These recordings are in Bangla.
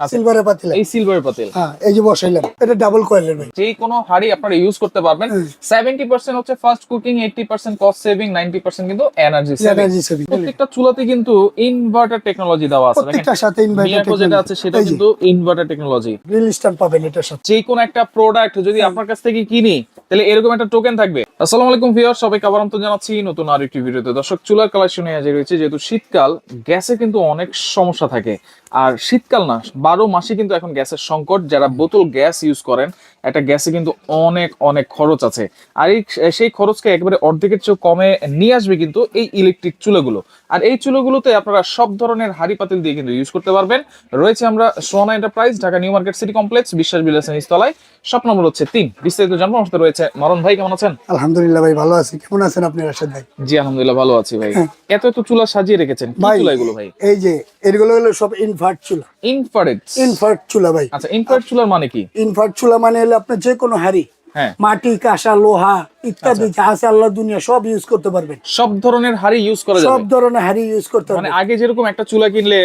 সিলভারের পাতিল। এই সিলভার পাতিল। হ্যাঁ এই যে বসাইলাম এটা ডাবল কয়েলের ভাই। যে কোনো হাড়ি আপনারা ইউজ করতে পারবেন। সেভেন্টি পার্সেন্ট হচ্ছে fast cooking eighty percent cost saving কিন্তু এনার্জি সেভিং এনার্জি সেভিং প্রত্যেকটা চুলাতে কিন্তু ইনভার্টার টেকনোলজি দেওয়া আছে। প্রত্যেকটার সাথে মিয়াকো যেটা আছে সেটা কিন্তু ইনভার্টার টেকনোলজি গ্রিল স্ট্যান্ড পাবেন এটার সাথে। যে কোনো একটা প্রোডাক্ট যদি আপনার কাছ থেকে কিনি তাহলে এরকম একটা টোকেন থাকবে। আসসালামু আলাইকুম ভিউয়ার সবাইকে আবার আমন্ত্রণ জানাচ্ছি নতুন আর একটি ভিডিওতে দর্শক চুলার কালেকশনে রয়েছে যেহেতু শীতকাল গ্যাসে কিন্তু অনেক সমস্যা থাকে। আর শীতকাল না বারো মাসে কিন্তু এখন গ্যাসের সংকট। যারা বোতল গ্যাস ইউজ করেন একটা গ্যাসে কিন্তু অনেক অনেক খরচ আছে। আর এই সেই খরচকে একেবারে অর্ধেকের চেয়ে কমে নিয়ে আসবে কিন্তু এই ইলেকট্রিক চুলাগুলো। আর এই চুলাগুলোতে আপনারা সব ধরনের হাড়ি পাতিল দিয়ে কিন্তু ইউজ করতে পারবেন। রয়েছে আমরা Sona enterprise Dhaka New Market city complex বিশ্বাস বিলাসের নিচতলায় সব নম্বর হচ্ছে তিন। বিস্তারিত জানব আমার সাথে রয়েছে মরণ ভাই কেমন আছেন? আলহামদুলিল্লাহ ভাই ভালো আছি। কেমন আছেন আপনি রাশেদ ভাই? জি আলহামদুলিল্লাহ ভালো আছি ভাই। এত এত চুলা সাজিয়ে রেখেছেন। চুলা এগুলো ভাই? এই যে এগুলো হলো সব ইনভার্ট চুলা ইনফ্রারেড ইনভার্ট চুলা ভাই। আচ্ছা চুলার মানে কি? ইনভার্ট চুলা মানে হলো আপনার যে কোনো হাড়ি। হ্যাঁ। মাটি কাঁসা লোহা ইত্যাদি যা আছে আল্লাহ দুনিয়া সব ইউজ করতে পারবেন। সব ধরনের হাড়ি ইউজ করা সব ধরনের হাড়ি ইউজ করতে মানে আগে যেরকম একটা চুলা কিনলে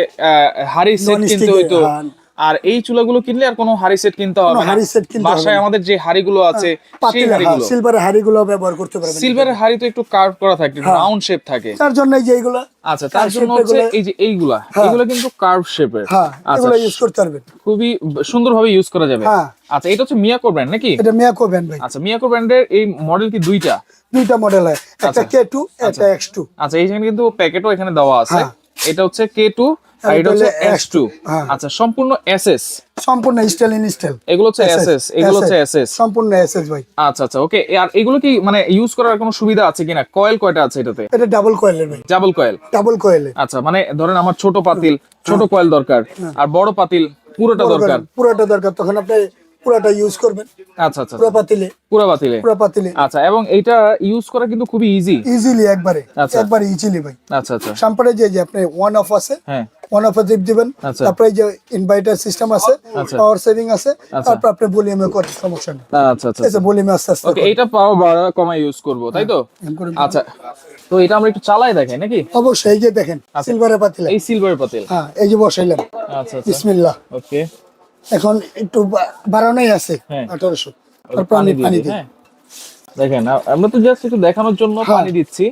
হাড়ি সেট কিনতে হইতো। হ্যাঁ। আর এই চুলাগুলো কিনলে আর কোনো হাড়ি সেট কিনতে হবে না। হাঁড়ি set কিনতে বাসায় আমাদের যে হাড়িগুলো আছে সেই পাতিল হাড়িগুলো। সিলভারের হাড়িগুলো ব্যবহার করতে পারবেন। সিলভারের হাড়ি তো একটু কার্ভ করা থাকে রাউন্ড শেপ থাকে। তার জন্য এই যে এইগুলো আচ্ছা তার জন্য হচ্ছে এই যে এইগুলা এগুলো কিন্তু কার্ভ শেপের হ্যাঁ আচ্ছা এগুলো ইউজ করতে পারবেন। খুবই সুন্দরভাবে ইউজ করা যাবে। হ্যাঁ। আচ্ছা এটা হচ্ছে মিয়াকো ব্র্যান্ড নাকি? এটা মিয়াকো ব্র্যান্ড ভাই। আচ্ছা মিয়াকো ব্র্যান্ডের এই মডেল কি দুইটা? দুইটা মডেল হয়। একটা আচ্ছা। কে টু একটা এক্স টু আচ্ছা এইখানে কিন্তু প্যাকেটও এখানে দেওয়া আছে। হ্যাঁ। এটা হচ্ছে কে টু আর এটা হচ্ছে হ্যাঁ। আচ্ছা সম্পূর্ণ এসএস সম্পূর্ণ স্টাইল ইন স্টাইল। এগুলো হচ্ছে এসএস এগুলো হচ্ছে এসএস সম্পূর্ণ এসএস ভাই। আচ্ছা আচ্ছা ওকে আর এগুলো কি মানে ইউজ করার কোনো সুবিধা আছে কিনা? কয়েল কয়টা আছে এটাতে? এটা ডাবল কয়েলের ভাই। ডাবল কয়েল ডাবল কয়েল আচ্ছা মানে ধরেন আমার ছোট পাতিল ছোট কয়েল দরকার আর বড় পাতিল পুরোটা দরকার। পুরোটা দরকার। তখন আপনি পুরোটা ইউজ করবেন। আচ্ছা আচ্ছা পুরো পাতিলে। পুরো পাতিলে। পুরো পাতিলে। আচ্ছা এবং এটা ইউজ করা কিন্তু খুবই ইজি ইজিলি একবারে। আচ্ছা। একবারে ইজিলি ভাই। আচ্ছা আচ্ছা। সাম্পারে যে যে আপনি ওয়ান অফ আছে হ্যাঁ। ওয়ান অফ দিবেন। আচ্ছা। তারপরে যে ইনভার্টার সিস্টেম আছে আচ্ছা। পাওয়ার সেভিং আছে তারপর আপনি ভলিউমে করেন সমস্যা নেই। আচ্ছা আচ্ছা ভলিউমে আস্তে আস্তে ওকে এইটা পাওয়ার বাড়া কমা ইউজ করব তাই তো? আচ্ছা তো এটা আমরা একটু চালাই দেখাই নাকি? অবশ্যই এই যে দেখেন সিলভারের পাতিলে। এই সিলভার পাতিল। হ্যাঁ এই যে বসাইলাম আচ্ছা আচ্ছা। বিসমিল্লাহ। ওকে এখন একটু বাড়ানোই আছে হ্যাঁ। আঠারোশো তারপর পানি আমি পানি দিই, হ্যাঁ দেখেন আমরা তো জাস্ট একটু দেখানোর জন্য হ্যাঁ। পানি দিচ্ছি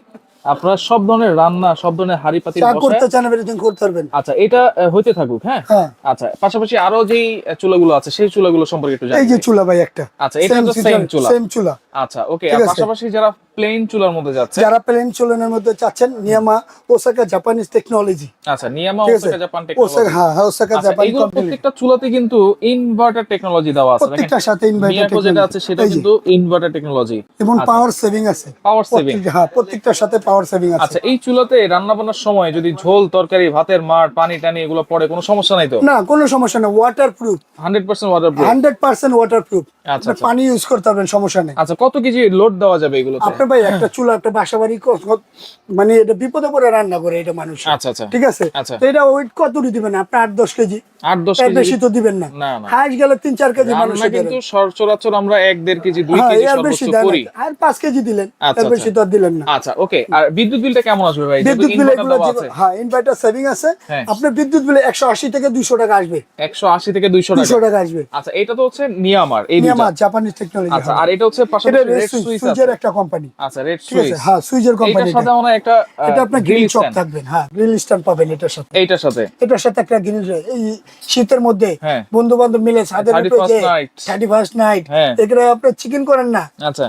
আপনারা সব ধরনের রান্না সব ধরনের হাড়ি বসায় করতে চান এভরিথিং করতে পারবেন। আচ্ছা এটা হইতে থাকুক হ্যাঁ? হ্যাঁ। আচ্ছা পাশাপাশি আরও যেই চুলাগুলো আছে সেই চুলাগুলো সম্পর্কে একটু এই যে চুলা ভাই একটা। আচ্ছা এটা তো সেম চুলা। সেম চুলা। আচ্ছা ওকে আর পাশাপাশি যারা প্লেন চুলার মধ্যে যাচ্ছে যারা প্লেন চুলানের মধ্যে চাচ্ছেন নিয়ামা ওসাকা জাপানিজ টেকনোলজি আচ্ছা নিয়ামা ওসাকা জাপান টেকনোলজি ওসাকা হ্যাঁ হ্যাঁ, ওসাকা আচ্ছা জাপান কোম্পানি প্রত্যেকটা চুলাতে কিন্তু ইনভার্টার টেকনোলজি দেওয়া আছে। প্রত্যেকটার সাথে ইনভার্টার যেটা আছে সেটা কিন্তু ইনভার্টার টেকনোলজি এবং পাওয়ার সেভিং আছে। পাওয়ার সেভিং হ্যাঁ প্রত্যেকটার সাথে পাওয়ার সেভিং আছে। আচ্ছা এই চুলাতে রান্না বান্নার সময় যদি ঝোল তরকারি ভাতের মার পানি টানি এগুলো পড়ে কোনো সমস্যা নাই তো? না কোনো সমস্যা নেই waterproof hundred percent waterproof hundred percent waterproof আচ্ছা। পানি ইউজ করতে পারবেন সমস্যা নেই। আচ্ছা কত কেজি লোড দেওয়া যাবে এগুলোতে? আপনার ভাই একটা চুলা একটা বাসা বাড়ি ক- ক- মানে এটা বিপদে পড়ে রান্না করে এটা মানুষ। আচ্ছা আচ্ছা। ঠিক আছে? আচ্ছা। তো এটা ওয়েট কতটি দিবেন? আপনি আট দশ কেজি। আট দশ এর কেজি? বেশি তো দিবেন না। না, না। হাইস গেলে তিন চার কেজি মানুষ কিন্তু সচরাচর আমরা এক দেড় কেজি দুই হ্যাঁ কেজি বেশি সর্বোচ্চ করি না। আর পাঁচ কেজি দিলেন। আচ্ছা, এর বেশি আচ্ছা। তো আর দিলেন না। আচ্ছা ওকে। আর বিদ্যুৎ বিলটা কেমন আসবে ভাই? বিদ্যুৎ বিল এগুলো হ্যাঁ ইনভার্টার সেভিং আছে। হ্যাঁ। আপনার বিদ্যুৎ বিলে একশো আশি থেকে দুইশো টাকা আসবে। একশো আশি থেকে দুইশো দুইশো টাকা টাকা আসবে। আচ্ছা এটা তো হচ্ছে নিয়ামার এই দুইটা। নিয়ামা জাপানিজ টেকনোলজি আচ্ছা আর এটা হচ্ছে এটা পাশাপাশি রেড সুইচ সুইজের একটা কোম্পানি আচ্ছা রেড সুইচ হ্যাঁ সুইজের কোম্পানি সাথে মনে একটা এটা আপনার গ্রিল চক হ্যাঁ গ্রিল স্ট্যান্ড পাবেন এটার সাথে। এইটার সাথে। এটার সাথে একটা গ্রিল এই শীতের মধ্যে হ্যাঁ। বন্ধু বান্ধব মিলে ছাদের উপরে যে night। থার্টি ফার্স্ট নাইট হ্যাঁ। এখানে আপনি চিকেন করেন না। আচ্ছা।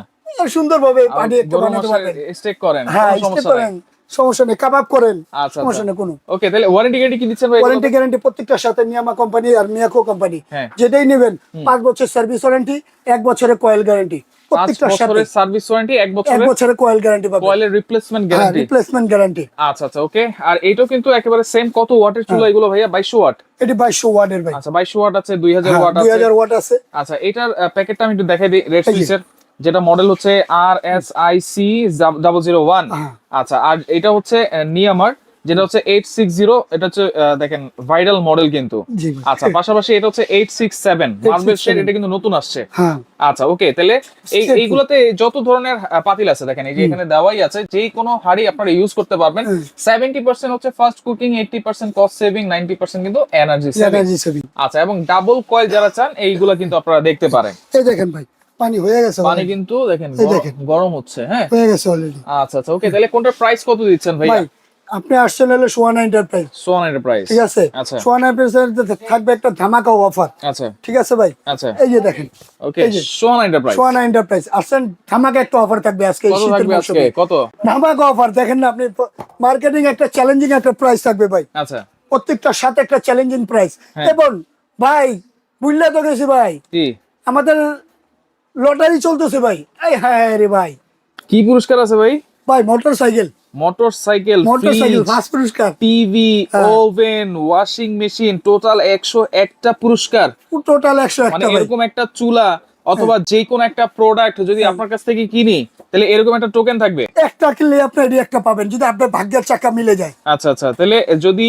সুন্দর ভাবে পানি একটা বানাতে পারবেন। স্টেক করেন হ্যাঁ নাই করেন সমস্যা নেই কাবাব করেন আচ্ছা সমস্যা নেই কোনো। ওকে তাহলে ওয়ারেন্টি গ্যারান্টি কি দিচ্ছেন ভাই? ওয়ারেন্টি গ্যারান্টি প্রত্যেকটার সাথে নিয়ামা কোম্পানি আর মিয়াকো কোম্পানি হ্যাঁ। যেটাই নেবেন পাঁচ বছর সার্ভিস ওয়ারেন্টি এক বছরের কয়েল গ্যারান্টি প্রত্যেকটার সাথে। সার্ভিস ওয়ারেন্টি এক এক বছরের কয়েল গ্যারান্টি পাবেন। কয়েলের রিপ্লেসমেন্ট হ্যাঁ গ্যারান্টি রিপ্লেসমেন্ট গ্যারান্টি আচ্ছা আচ্ছা ওকে আর এইটাও কিন্তু একেবারে সেম কত ওয়াটের চুলা এগুলো ভাইয়া? বাইশশো ওয়াট এটি বাইশশো ওয়ার্ডের ভাই। আচ্ছা ওয়াট আছে দুই হাজার ওয়াট দুই আছে। হাজার ওয়াট আছে। আচ্ছা এটার প্যাকেটটা আমি একটু দেখাই দিই রেড সুইচের যেটা মডেল হচ্ছে R S I C double zero one হ্যাঁ। আচ্ছা আর এটা হচ্ছে নিয়ামার যেটা হচ্ছে এইট সিক্স জিরো এটা হচ্ছে দেখেন ভাইরাল মডেল কিন্তু। আচ্ছা পাশাপাশি এটা হচ্ছে eight six seven marble shade এটা কিন্তু নতুন আসছে। হ্যাঁ। আচ্ছা ওকে তাহলে এই এইগুলোতে যত ধরনের পাতিল আছে দেখেন এই যে এখানে দেওয়াই আছে যেই কোনো হাড়ি আপনারা ইউজ করতে পারবেন সেভেন্টি পার্সেন্ট হচ্ছে first cooking eighty percent cost saving ninety percent কিন্তু এনার্জি সেভিং এনার্জি সেভিং আচ্ছা এবং ডাবল কয়েল যারা চান এইগুলো কিন্তু আপনারা দেখতে পারেন। এই দেখেন ভাই পানি হয়ে গেছে পানি কিন্তু দেখেন গরম- হচ্ছে হ্যাঁ? হয়ে গেছে অলরেডি আচ্ছা আচ্ছা ওকে তাহলে কোনটার প্রাইস কত দিচ্ছেন ভাই আপনি আসছেন হলো সোয়ান এন্টারপ্রাইজ সোয়ান প্রাইস ঠিক আছে? আচ্ছা। সোয়ান এন্টারপ্রাইজ থাকবে একটা ধামাকা অফার আচ্ছা। ঠিক আছে ভাই? আচ্ছা। এই যে দেখেন। ওকে। সোয়ান এর প্রাইস সোয়ান এন্টারপ্রাইজ আসছেন ধামাকা একটা অফার থাকবে আজকে কত থাকবে আজকে? কত? ধামাকা অফার দেখেন না আপনি মার্কেটিং একটা চ্যালেঞ্জিং একটা প্রাইস থাকবে ভাই। আচ্ছা। প্রত্যেকটার সাথে একটা চ্যালেঞ্জিং প্রাইস। এবং ভাই বুঝলে তো গেছি ভাই। আমাদের লটারি চলতেছে ভাই। এই হ্যাঁ রে ভাই। কি পুরস্কার আছে ভাই? ভাই motorcycle motorcycle motorcycle first পুরস্কার টিভি হ্যাঁ। ওভেন ওয়াশিং মেশিন টোটাল একশো একটা পুরস্কার। টোটাল একশো মানে একটা এরকম একটা চুলা অথবা যে কোনো একটা প্রোডাক্ট যদি আপনার কাছ থেকে কিনি তাহলে এরকম একটা টোকেন থাকবে। একটা কিনলে আপনি একটা পাবেন যদি আপনার ভাগ্যের চাকা মিলে যায়। আচ্ছা আচ্ছা। তাহলে যদি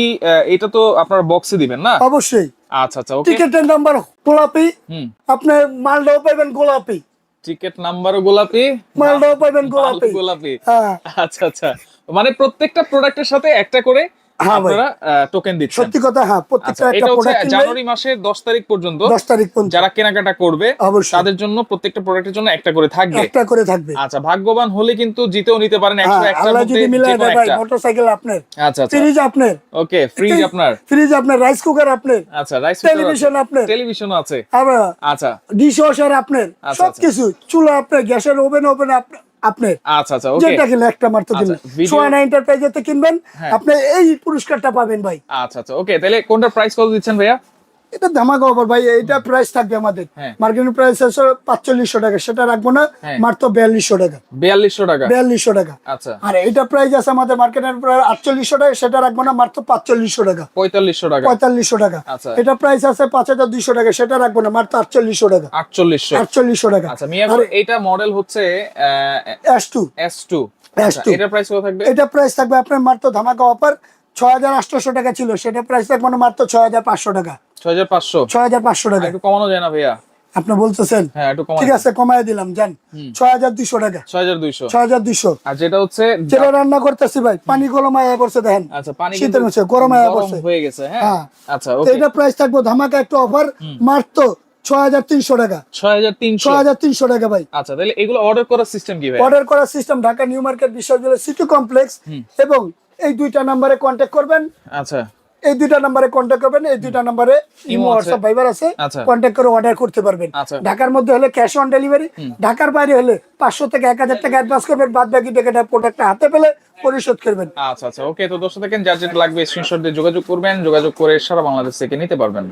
এটা তো আপনার বক্সে দিবেন না? অবশ্যই। আচ্ছা আচ্ছা ওকে টিকেটের নাম্বার গোলাপি। হুম। আপনার মালটাও পাবেন গোলাপি। টিকেট নাম্বারও গোলাপি। মালটাও পাবেন গোলাপি। গোলাপি। হ্যাঁ। আচ্ছা আচ্ছা। মানে প্রত্যেকটা প্রোডাক্টের সাথে একটা করে। আপনারা টোকেন দিচ্ছেন। সত্যি কথা হ্যাঁ প্রত্যেকটা আচ্ছা একটা প্রোডাক্ট জানুয়ারি মাসের তারিখ পর্যন্ত দশ তারিখ পর্যন্ত। যারা কেনাকাটা করবে তাদের জন্য প্রত্যেকটা প্রোডাক্টের জন্য একটা করে থাকবে। একটা করে থাকবে। আচ্ছা ভাগ্যবান হলে কিন্তু জিতেও নিতে পারেন হ্যাঁ একটার আল্লাহ মধ্যে যদি মিলে দেয় ভাই মোটরসাইকেল আপনার আচ্ছা ফ্রিজ আপনার ওকে ফ্রিজ আপনার। ফ্রিজ আপনার রাইস কুকার আপনার আচ্ছা রাইস টেলিভিশন আপনার। টেলিভিশন আছে। আচ্ছা। ডিশ ওয়াশার আপনার আচ্ছা, সবকিছু চুলা আপনার গ্যাসের ওভেন ওভেন আপনার। আচ্ছা আচ্ছা ওকে যেটা কিনলে একটা মাত্র কিনলে আচ্ছা, সোয়ানা এন্টারপ্রাইজেতে কিনবেন। হ্যাঁ। আপনি এই পুরস্কারটা পাবেন ভাই। আচ্ছা আচ্ছা ওকে তাহলে কোনটা প্রাইস কত দিচ্ছেন ভাইয়া? এটা ধামাকা অফার ভাই এইটা প্রাইস থাকবে আমাদের। হ্যাঁ। মার্কেটিং প্রাইস আছে পাঁচচল্লিশশো টাকা সেটা রাখব না হ্যাঁ। মাত্র বিয়াল্লিশশো টাকা। বিয়াল্লিশশো টাকা? বিয়াল্লিশশো টাকা। আচ্ছা। আর এইটা প্রাইস আছে আমাদের মার্কেটের প্রায় আটচল্লিশশো টাকা সেটা রাখব না মাত্র পাঁচচল্লিশশো টাকা। পঁয়তাল্লিশশো টাকা? পঁয়তাল্লিশশো টাকা। আচ্ছা। এটা প্রাইস আছে পাঁচ হাজার দুইশো টাকা সেটা রাখব না মাত্র আটচল্লিশশো টাকা। আটচল্লিশশো। আটচল্লিশশো টাকা। আচ্ছা এইটা মডেল হচ্ছে S two S two S2 এটার প্রাইস কত থাকবে? এটা প্রাইস থাকবে আপনার মাত্র ধামাকা অফার ছয় হাজার আটশোশো টাকা ছিল সেটা প্রাইস থাকবে না মাত্র ছয় হাজার পাঁচশো টাকা ছয় হাজার পাঁচশো ছয় হাজার পাঁচশো টাকা একটু কমানো যায় না ভাইয়া আপনি বলতেছেন হ্যাঁ ঠিক আছে কমায় দিলাম জান ছয় হাজার দুইশো টাকা ছয় হাজার দুইশো ছয় হাজার দুইশো আর যেটা হচ্ছে যেটা রান্না করতেছি ভাই পানি গরম আয়া করছে দেখেন আচ্ছা পানি শীতের গরম আয়া করছে হয়ে গেছে হ্যাঁ হ্যাঁ। আচ্ছা এটা প্রাইস থাকব ধামাকা একটা অফার মাত্র ছয় হাজার তিনশো টাকা ছয় হাজার তিনশো ছয় হাজার তিনশো টাকা ভাই আচ্ছা তাহলে এগুলো অর্ডার করার সিস্টেম কি ভাই অর্ডার করার সিস্টেম ঢাকা নিউ মার্কেট বিশ্ববিদ্যালয় সিটি কমপ্লেক্স এবং এই দুইটা নাম্বারে কন্ট্যাক্ট করবেন। আচ্ছা। এই দুইটা নাম্বারে কন্ট্যাক্ট করবেন এই দুইটা নাম্বারে ইমো। হোয়াটসঅ্যাপ ভাইবার আছে আচ্ছা। কন্ট্যাক্ট করে অর্ডার করতে পারবেন। আচ্ছা। ঢাকার মধ্যে হলে ক্যাশ অন ডেলিভারি ঢাকার বাইরে হলে পাঁচশো থেকে এক হাজার টাকা অ্যাডভান্স করবেন বাদ বাকি টাকাটা প্রোডাক্টটা হাতে পেলে পরিশোধ করবেন। আচ্ছা আচ্ছা। ওকে তো দর্শক দেখেন যার যেটা লাগবে স্ক্রিনশট দিয়ে যোগাযোগ করবেন যোগাযোগ করে সারা বাংলাদেশ থেকে নিতে পারবেন।